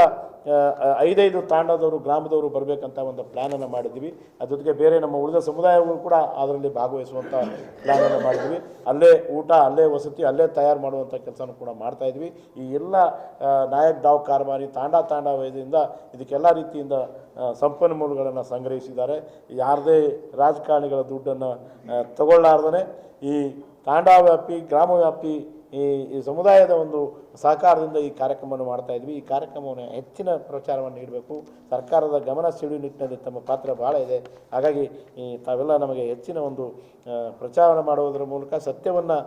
ಐದೈದು ತಾಂಡದವರು ಗ್ರಾಮದವರು ಬರಬೇಕಂತ ಒಂದು ಪ್ಲ್ಯಾನನ್ನು ಮಾಡಿದ್ವಿ. ಅದ್ರ ಬೇರೆ ನಮ್ಮ ಉಳಿದ ಸಮುದಾಯಗಳು ಕೂಡ ಅದರಲ್ಲಿ ಭಾಗವಹಿಸುವಂಥ ಪ್ಲ್ಯಾನನ್ನು ಮಾಡಿದ್ವಿ. ಅಲ್ಲೇ ಊಟ, ಅಲ್ಲೇ ವಸತಿ, ಅಲ್ಲೇ ತಯಾರು ಮಾಡುವಂಥ ಕೆಲಸನೂ ಕೂಡ ಮಾಡ್ತಾ ಇದ್ವಿ. ಈ ಎಲ್ಲ ನಾಯಕ್ ಡಾವ್ ಕಾರ್ಮಾರಿ ತಾಂಡ ತಾಂಡ ವೈದ್ಯದಿಂದ ಇದಕ್ಕೆಲ್ಲ ರೀತಿಯಿಂದ ಸಂಪನ್ಮೂಲಗಳನ್ನು ಸಂಗ್ರಹಿಸಿದ್ದಾರೆ. ಯಾರದೇ ರಾಜಕಾರಣಿಗಳ ದುಡ್ಡನ್ನು ತಗೊಳ್ಳಾರ್ದೇ ಈ ತಾಂಡಾವ್ಯಾಪಿ ಗ್ರಾಮವ್ಯಾಪಿ ಈ ಈ ಸಮುದಾಯದ ಒಂದು ಸಹಕಾರದಿಂದ ಈ ಕಾರ್ಯಕ್ರಮವನ್ನು ಮಾಡ್ತಾ ಇದ್ವಿ. ಈ ಕಾರ್ಯಕ್ರಮವನ್ನು ಹೆಚ್ಚಿನ ಪ್ರಚಾರವನ್ನು ನೀಡಬೇಕು. ಸರ್ಕಾರದ ಗಮನ ಸೆಳೆಯುವ ನಿಟ್ಟಿನಲ್ಲಿ ತಮ್ಮ ಪಾತ್ರ ಭಾಳ ಇದೆ. ಹಾಗಾಗಿ, ಈ, ತಾವೆಲ್ಲ ನಮಗೆ ಹೆಚ್ಚಿನ ಒಂದು ಪ್ರಚಾರ ಮಾಡುವುದರ ಮೂಲಕ, ಸತ್ಯವನ್ನು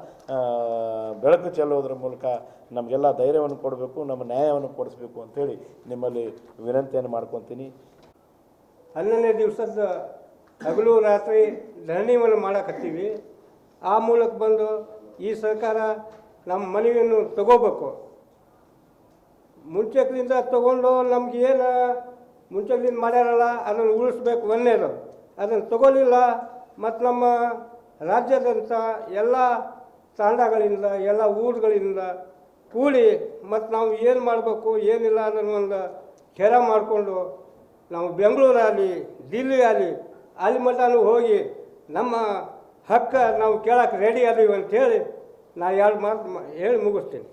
ಬೆಳಕು ಚೆಲ್ಲುವುದರ ಮೂಲಕ ನಮಗೆಲ್ಲ ಧೈರ್ಯವನ್ನು ಕೊಡಬೇಕು, ನಮ್ಮ ನ್ಯಾಯವನ್ನು ಕೊಡಿಸ್ಬೇಕು ಅಂಥೇಳಿ ನಿಮ್ಮಲ್ಲಿ ವಿನಂತಿಯನ್ನು ಮಾಡ್ಕೊತೀನಿ. ಹನ್ನೊಂದನೇ ದಿವಸದ ಹಗಲು ರಾತ್ರಿ ಧರಣಿಯನ್ನು ಮಾಡಕತ್ತೀವಿ. ಆ ಮೂಲಕ ಬಂದು ಈ ಸರ್ಕಾರ ನಮ್ಮ ಮನವಿಯನ್ನು ತಗೋಬೇಕು. ಮುಂಚೆಕ್ಲಿಂದ ತಗೊಂಡು ನಮ್ಗೆ ಏನು ಮುಂಚೆಕ್ಲಿಂದ ಮಾಡ್ಯಾರಲ್ಲ, ಅದನ್ನು ಉಳಿಸ್ಬೇಕು ಒಂದೇದು ಅದನ್ನು ತಗೋಲಿಲ್ಲ, ಮತ್ತು ನಮ್ಮ ರಾಜ್ಯದಂಥ ಎಲ್ಲ ತಾಂಡಗಳಿಂದ, ಎಲ್ಲ ಊರುಗಳಿಂದ ಕೂಡಿ ಮತ್ತು ನಾವು ಏನು ಮಾಡಬೇಕು, ಏನಿಲ್ಲ ಅನ್ನೋ ಒಂದು ಕೆರ ಮಾಡಿಕೊಂಡು ನಾವು ಬೆಂಗಳೂರಾಗಲಿ ದಿಲ್ಲಿ ಆಗಲಿ ಅಲ್ಲಿ ಮಟ್ಟನೂ ಹೋಗಿ ನಮ್ಮ ಹಕ್ಕ ನಾವು ಕೇಳಕ್ಕೆ ರೆಡಿ ಅದೀವಿ ಅಂತೇಳಿ ನಾ ಎರಡು ಮಾತು ಹೇಳಿ ಮುಗಿಸ್ತೀನಿ.